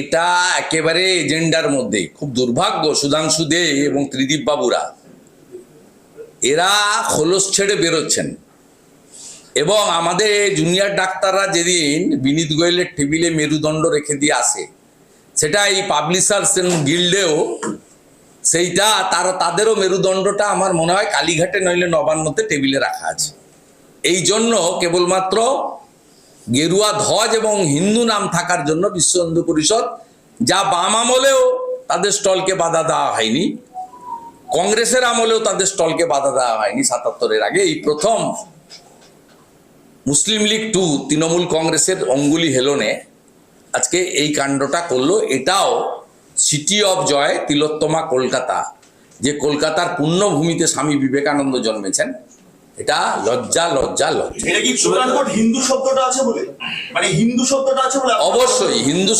এটা একেবারে এজেন্ডার মধ্যে। খুব দুর্ভাগ্য, সুধাংশু দে এবং ত্রিদীপ বাবুরা। এরা খোলস ছেড়ে বেরোচ্ছেন। এবং আমাদের জুনিয়র ডাক্তাররা যেদিন বিনীত গোয়েলের টেবিলে মেরুদণ্ড রেখে দিয়ে আসে, সেটা এই পাবলিশার্স গিল্ডেও, সেইটা তার তাদেরও মেরুদণ্ডটা আমার মনে হয় কালীঘাটে নইলে নবান্নতে টেবিলে রাখা আছে। এই জন্য কেবলমাত্র গেরুয়া ধ্বজ এবং হিন্দু নাম থাকার জন্য বিশ্ব হিন্দু পরিষদ যা বাম আমলেও তাদের স্টলকে বাধা দেওয়া হয়নি, কংগ্রেসের আমলেও তাদের স্টলকে বাধা দেওয়া হয়নি সাতাত্তরের আগে। এই প্রথম মুসলিম লীগ টু তৃণমূল কংগ্রেসের অঙ্গুলি হেলনে আজকে এই কাণ্ডটা করল। এটাও city of joy, Tilottama Kolkata, যে কলকাতার পুণ্যভূমিতে স্বামী বিবেকানন্দ জন্মেছেন। এটা লজ্জা লজ্জা লজ্জা। হিন্দু শব্দটা আছে বলে? মানে হিন্দু শব্দটা আছে বলে অবশ্যই হিন্দু